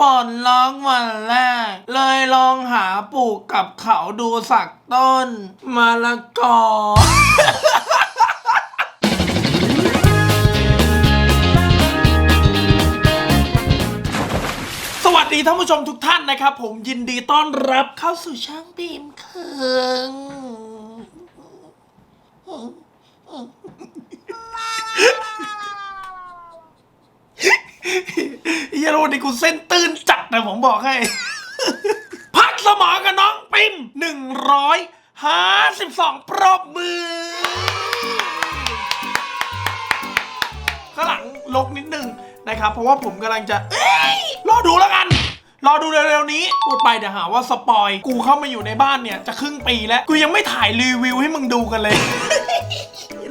ปลดล็อกวันแรก เลยลองหาปลูกกับเขาดูสักต้นมะละกอสวัสดีท่านผู้ชมทุกท่านนะครับ ผมยินดีต้อนรับเข้าสู่ช่างบีมเคืองเฮี ยโรนี่กูเส้นตื้นจัดนะผมบอกให้ พักสมองกับน้องปิมหนึ่งร้อยห้าสิบสองปรบมือข้างหลังลกนิดนึงนะครับ เพราะว่าผมกำลังจะ เอ้ยรอดูแล้วกัน รอดูเร็วๆนี้พูดไปเดี๋ยวหาว่าสปอย กูเข้ามาอยู่ในบ้านเนี่ย จะครึ่งปีแล้ว กูยังไม่ถ่ายรีวิวให้มึงดูกันเลย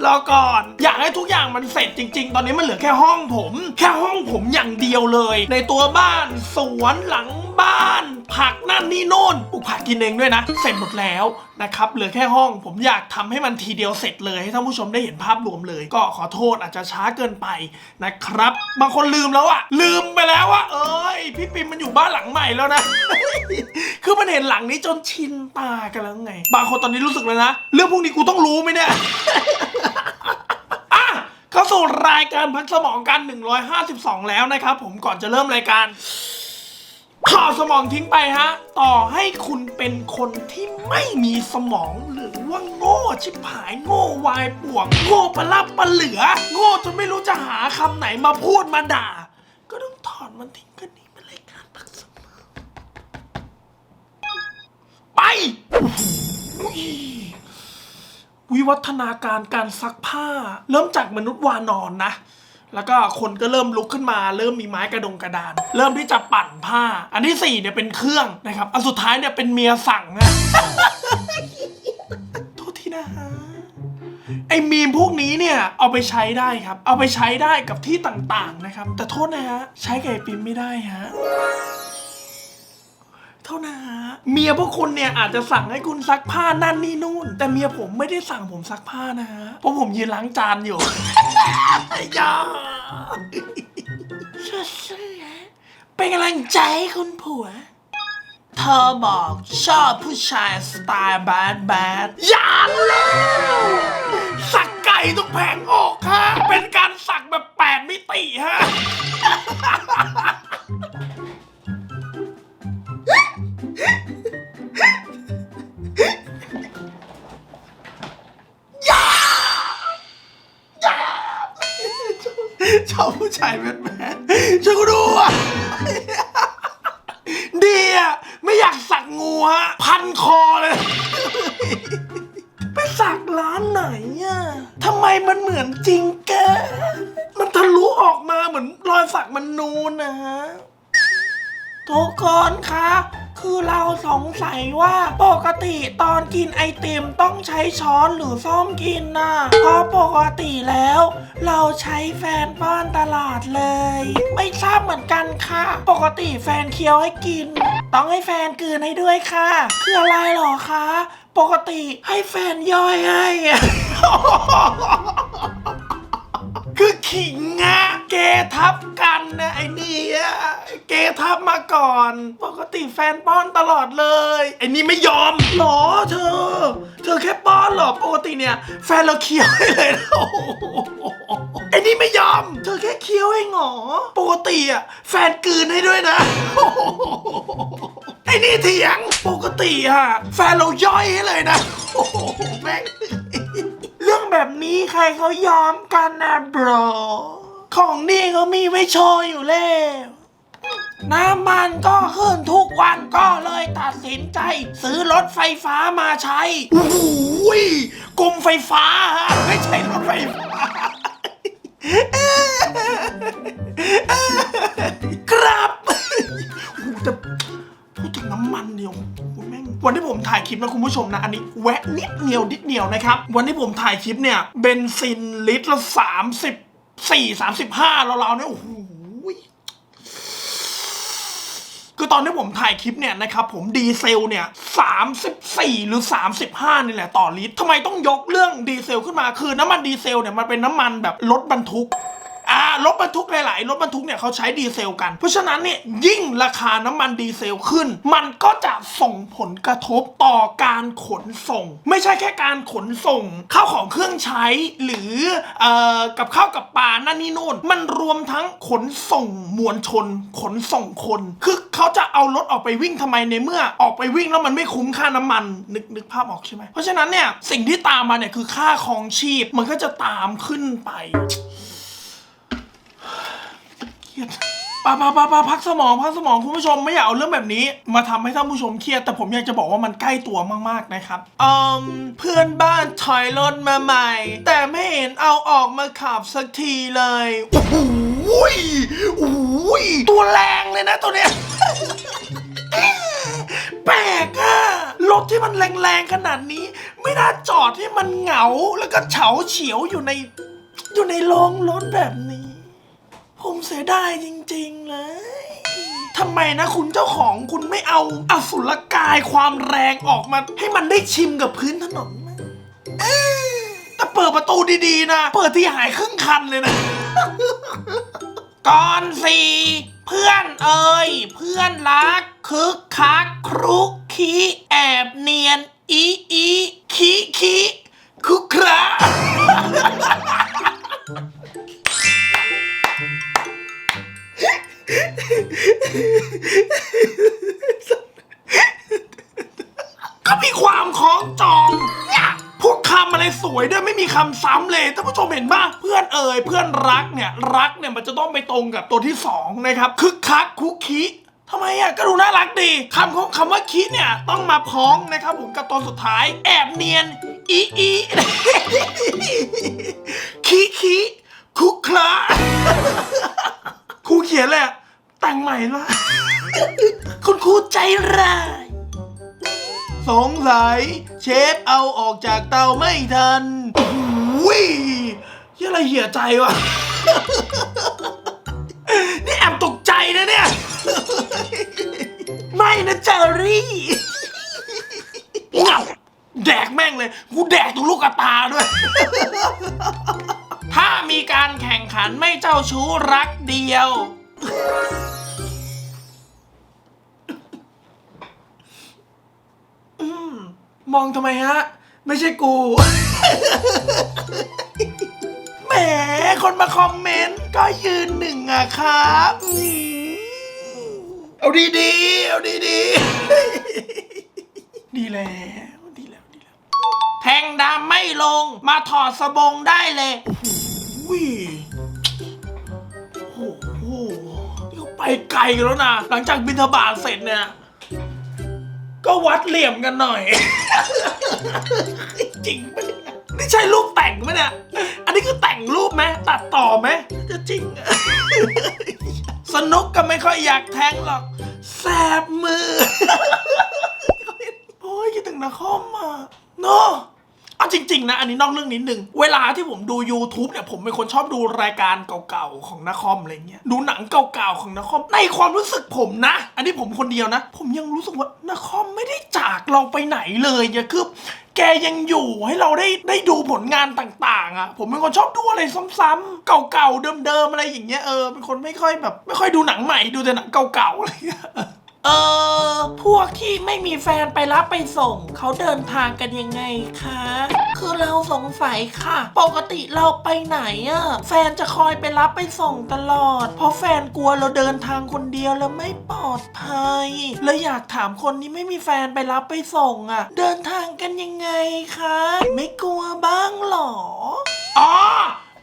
รอก่อน อยากให้ทุกอย่างมันเสร็จจริง ๆ ตอนนี้มันเหลือแค่ห้องผม แค่ห้องผมอย่างเดียวเลย ในตัวบ้านสวนหลังบ้านผักนั่นนี่โน่นปลูกผักกินเองด้วยนะ เสร็จหมดแล้วนะครับเหลือแค่ห้องผมอยากทำให้มันทีเดียวเสร็จเลยให้ท่านผู้ชมได้เห็นภาพรวมเลย ก็ขอโทษอาจจะช้าเกินไปนะครับ บางคนลืมแล้วอะลืมไปแล้วว่าเอ้ยพี่ปิมมันอยู่บ้านหลังใหม่แล้วนะคือมันเห็นหลังนี้จนชินตากันแล้วไง บางคนตอนนี้รู้สึกเลยนะ เรื่องพวกนี้กูต้องรู้ไหมเนี่ย เข้าสู่รายการพักสมองกัน 152 แล้วนะครับ ผมก่อนจะเริ่มรายการขอสมองทิ้งไปฮะ ต่อให้คุณเป็นคนที่ไม่มีสมองหรือว่าโง่ชิบหายโง่วายป่วง โง่ปะลับปะเหลือ โง่จนไม่รู้จะหาคำไหนมาพูดมาด่า ก็ต้องถอนมันทิ้งกันนี่มันรายการพักสมอง ไป วิวัฒนาการการซักผ้า เริ่มจากมนุษย์วานอนนะ แล้วก็คนก็เริ่มลุกขึ้นมา เริ่มมีไม้กระดงกระดาน เริ่มที่จะปั่นผ้า อันที่สี่เนี่ยเป็นเครื่องนะครับ อันสุดท้ายเนี่ยเป็นเมียสั่งนะโทษทีนะฮะไอ้มีมพวกนี้เนี่ยเอาไปใช้ได้ครับ เอาไปใช้ได้กับที่ต่างๆนะครับ แต่โทษนะฮะใช้กับไอ้ปิมไม่ได้ฮะเท่านั้นฮะ เมียพวกคุณเนี่ยอาจจะสั่งให้คุณซักผ้านั่นนี่นู่น แต่เมียผมไม่ได้สั่งผมซักผ้านะฮะเพราะผมยืนล้างจานอยู่ยาเชื่อเป็นกำลังใจให้คุณผัว เธอบอกชอบผู้ชายสไตล์แบดแบดอย่าแล้วสักไก่ต้องแผงอกฮะเป็นการสักแบบแปดมิติฮะ นูนนะฮะทุกคนคะ คือเราสงสัยว่าปกติตอนกินไอติมต้องใช้ช้อนหรือซ่อมกินน่ะเพราะปกติแล้ว เราใช้แฟนป้อนตลาดเลย ไม่ทราบเหมือนกันค่ะ ปกติแฟนเคี้ยวให้กิน ต้องให้แฟนกืนให้ด้วยค่ะคืออะไรหรอคะ ปกติให้แฟนย่อยให้ ก่อน ปกติแฟนป้อนตลอดเลยไอ้นี่ไม่ยอมหรอเธอ เธอแค่ป้อนเหรอปกติเนี่ย แฟนเราเคี้ยวให้เลยนะโอ้โหไอ้นี่ไม่ยอม เธอแค่เคี้ยวให้หงอ ปกติอะแฟนกลืนให้ด้วยนะโอ้โหไอ้นี่เถียงปกติอะแฟนเราย่อยให้เลยนะโอ้โหแม่งเรื่องแบบนี้ใครเขายอมกันนะบรของนี่เขามีไว้โชว์อยู่แล้ว น้ำมันก็ขึ้นทุกวันก็เลยตัดสินใจ ซื้อรถไฟฟ้ามาใช้โอ้โหยกรมไฟฟ้าฮะไม่ใช่รถไฟฟ้า ครับโอ้โหแต่พูดถึงน้ำมันเดียวแม่งวันที่ผมถ่ายคลิปนะคุณผู้ชมนะ อันนี้แวะนิดเดียวนิดเดียวนะครับ วันที่ผมถ่ายคลิปเนี่ยเบนซินลิตรละสามสิบสี่สามสิบห้าเราๆเนี่ยโอ้โห คือตอนที่ผมถ่ายคลิปเนี่ยนะครับผมดีเซลเนี่ยสามสิบสี่หรือสามสิบห้านี่แหละต่อลิตรทำไมต้องยกเรื่องดีเซลขึ้นมาคือน้ำมันดีเซลเนี่ยมันเป็นน้ำมันแบบรถบรรทุก อ่ารถบรรทุกหลายๆรถบรรทุกเนี่ยเขาใช้ดีเซลกัน เพราะฉะนั้นเนี่ยยิ่งราคาน้ำมันดีเซลขึ้น มันก็จะส่งผลกระทบต่อการขนส่ง ไม่ใช่แค่การขนส่งข้าวของเครื่องใช้หรืออกับข้าวกับปลานั่นนี่นู่น มันรวมทั้งขนส่งมวลชน ขนส่งคน คือเขาจะเอารถออกไปวิ่งทำไมในเมื่อออกไปวิ่งแล้วมันไม่คุ้มค่าน้ำมันนึกนึกภาพออกใช่ไหมเพราะฉะนั้นเนี่ยสิ่งที่ตามมาเนี่ยคือค่าครองชีพมันก็จะตามขึ้นไป รียดปาปาปาปาพักสมองพักสมองคุณผู้ชมไม่อยากเอาเรื่องแบบนี้ มาทำให้ท่านผู้ชมเครียด แต่ผมอยากจะบอกว่ามันใกล้ตัวมากๆนะครับอืมเพื่อนบ้านถอยรถมาใหม่ แต่ไม่เห็นเอาออกมาขับสักทีเลยโอ้โหยโอ้ยตัวแรงเลยนะตัวเนี้ยแปลกอะรถที่มันแรงๆขนาดนี้ ไม่น่าจอดให้มันเหงาแล้วก็เฉาเฉียวอยู่ใน อยู่ในโรงรถแบบนี้ ผมเสียดายจริงๆเลยทำไมนะคุณเจ้าของคุณไม่เอาอสุรกายความแรงออกมา ให้มันได้ชิมกับพื้นถนนมั้งเอ้ยแต่เปิดประตูดีๆนะ เปิดที่หายครึ่งคันเลยนะ ก่อนสี่เพื่อนเอ่ยเพื่อนรัก คึกคัก ครุกคีแอบเนียน อีอีคีคี ม่มีคำซ้ำเลยท่านผู้ชมเห็นป่ะเพื่อนเอ่ยเพื่อนรักเนี่ยรักเนี่ยมันจะต้องไปตรงกับตัวที่สองนะครับคึกคักคุกคิทำไมอะก็ดูน่ารักดีคำของคำว่าคิเนี่ยต้องมาพ้องนะครับผมกับตัวสุดท้าย แอบเนียนอีอีคิคิคุกคลาครูเขียนเลยอะแต่งใหม่ละคุณครูใจร้ายสงสัยเชฟเอาออกจากเตาไม่ทัน อ้โหยยังอะไรเหี่ยใจวะ นี่แอบตกใจนะเนี่ย ไม่นะเจอรี่เงาแดกแม่งเลย กูแดกตรงลูกกระตาด้วย ถ้ามีการแข่งขันไม่เจ้าชู้รักเดียวอืมมองทำไมฮะ ไม่ใช่กู แหมคนมาคอมเมนต์ก็ยืนหนึ่งอะครับอืมเอาดีๆเอาดีๆ ดีแล้วดีแล้วดีแล้ว แทงดำไม่ลง มาถอดสบงได้เลยโอ้โหโอ้โหนี่เขาไปไกลแล้วนะ หลังจากบินทบาทเสร็จเนี่ย ก็วัดเหลี่ยมกันหน่อย จริงปะเนี่ย นี่ใช่รูปแต่งไหมเนี่ย อันนี้คือแต่งรูปไหมตัดต่อไหมจะจริงอสนุกก็ไม่ค่อยอยากแทงหรอก แสบมือ โอ้ยคิดถึงนะคอมอะเนาะ ๆนะ อันนี้นอกเรื่องนิดนึง เวลาที่ผมดู YouTube เนี่ย ผมเป็นคนชอบดูรายการเก่าๆของนคอมอะไรเงี้ย ดูหนังเก่าๆของนคอม ในความรู้สึกผมนะ อันนี้ผมคนเดียวนะ ผมยังรู้สึกว่านคอมไม่ได้จากเราไปไหนเลยอย่าคือแกยังอยู่ให้เราได้ได้ดูผลงานต่างๆ อะ ผมเป็นคนชอบดูอะไรซ้ำๆเก่าๆเดิมๆอะไรอย่างเงี้ยเออเป็นคนไม่ค่อยแบบ ไม่ค่อยดูหนังใหม่ดูแต่หนังเก่าๆอะไรเงี้ย เออพวกที่ไม่มีแฟนไปรับไปส่ง เขาเดินทางกันยังไงคะ คือเราสงสัยค่ะ ปกติเราไปไหนอะแฟนจะคอยไปรับไปส่งตลอด เพราะแฟนกลัวเราเดินทางคนเดียวแล้วไม่ปลอดภัยเลยอยากถามคนที่ไม่มีแฟนไปรับไปส่งอะเดินทางกันยังไงคะ ไม่กลัวบ้างหรออ๋อ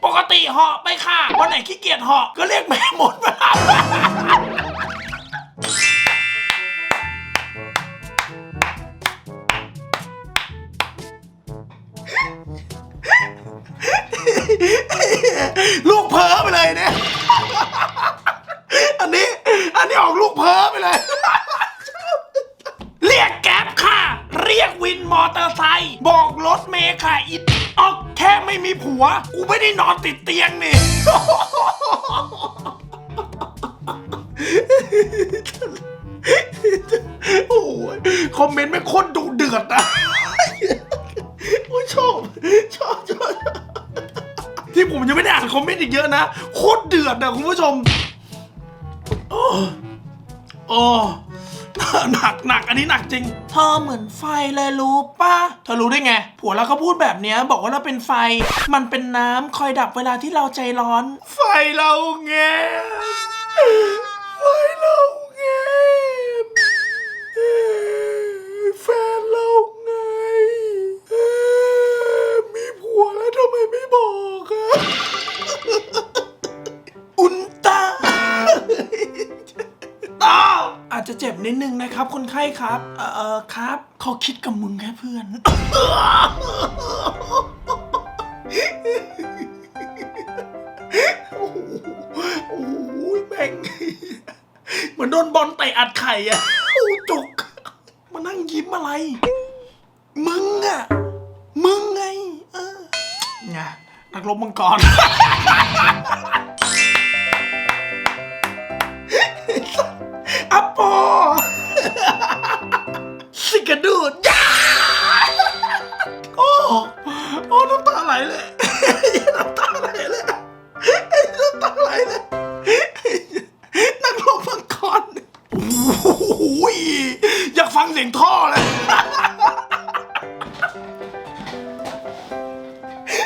ปกติเหาะไปค่ะวันไหนขี้เกียจเหาะก็เรียกแม่หมดมา เพ้อไปเลยเนี่ย อันนี้ อันนี้ออกลูกเพ้อไปเลย เรียกแก๊ปค่ะ เรียกวินมอเตอร์ไซค์บอกรถเมย์ค่ะอิดออกแค่ไม่มีผัว กูไม่ได้นอนติดเตียงนี่ โอ้ยคอมเมนต์ไม่โคตรดุเดือดอะโอ้ยชอบ ผมยังไม่ได้อ่านคอมเมนต์อีกเยอะนะ โคตรเดือดอะคุณผู้ชมโอ้โอ้หนักหนักอันนี้หนักจริง เธอเหมือนไฟเลยรู้ป่ะ เธอรู้ได้ไง ผัวเราก็พูดแบบเนี้ยบอกว่าเราเป็นไฟ มันเป็นน้ำคอยดับเวลาที่เราใจร้อน ไฟเราไงไฟเราไงแฟ จจะเจ็บนิดนึงนะครับ คนไข้ครับ เออเออครับเขาคิดกับมึงแค่เพื่อน โอ้โหโอ้โหแม่ง เหมือนโดนบอลเตะอัดไข่อะโอ้จุก มานั่งยิ้มอะไร มึงอะมึงไง เออไงนักรบมังกร ปโปสิกระดูดยาโอ้โอ้น้ำตาไหลเลยน้ำตาไหลเลยน้ำตาไหลเลยนักรบมังกรโอ้โหอยากฟังเสียงท่อเลย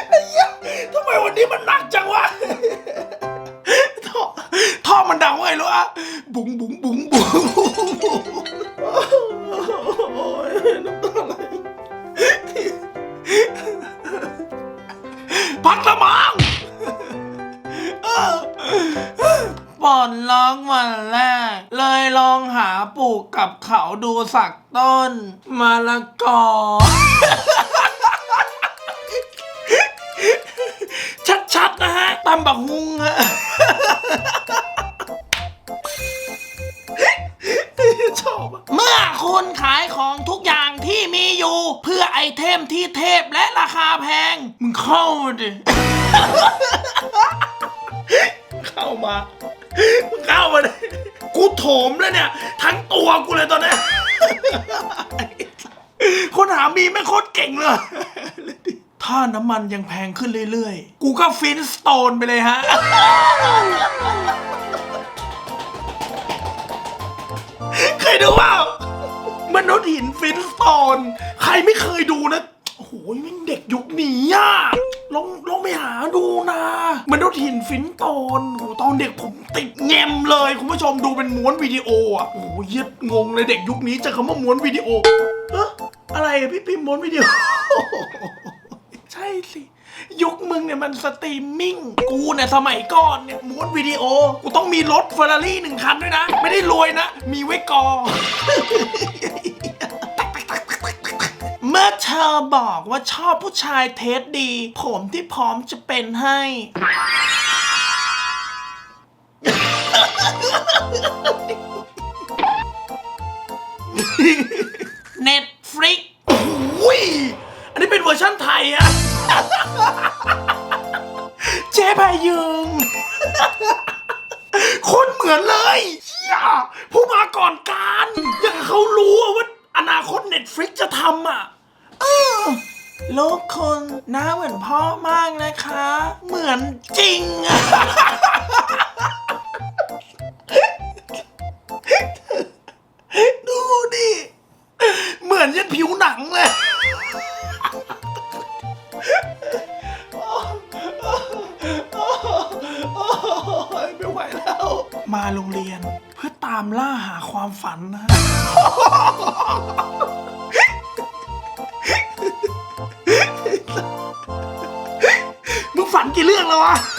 ไอ้เหี้ยทำไมวันนี้มันหนักจังวะท่อท่อมันดังว่าไงรู้อะ บุ๋งบุ๋งบุ๋งบุ๋งโอ้ยน้ำตาไหลพักละมังเออปอนร้องวันแรก เลยลองหาปลูกกับเขาดูสักต้นมะละกอชัดๆนะฮะตำบักฮุงฮะ เพื่อไอเทมที่เทพและราคาแพง มึงเข้ามาดิ เข้ามา มึงเข้ามาดิ กูโถมแล้วเนี่ย ทั้งตัวกูเลยตอนเนี้ยคนหามีไม่โคตรเก่งเลย ถ้าน้ำมันยังแพงขึ้นเรื่อยๆ กูก็ฟินสโตนไปเลยฮะ เคยดูเปล่า มนุษย์หินฟินสโตนใครไม่เคยดูนะ โอ้โหแม่งเด็กยุคนี้อะลองลองไปหาดูนะมนุษย์หินฟินสโตนโอ้โหตอนเด็กผมติดแงมเลย คุณผู้ชมดูเป็นม้วนวิดีโออะโอ้โหเย็ดงงเลยเด็กยุคนี้จะคำว่าม้วนวิดีโอเอะอะไรอะพี่พิมพ์ม้วนวิดีโอ ใช่สิ ยุคมึงเนี่ยมันสตรีมมิ่ง กูเนี่ยสมัยก่อนเนี่ยม้วนวิดีโอ กูต้องมีรถเฟอร์รารี่หนึ่งคันด้วยนะ ไม่ได้รวยนะ มีไว้กอเมื่อเธอบอกว่าชอบผู้ชายเทสดี ผมที่พร้อมจะเป็นให้ นะคะ เหมือนจริง กี่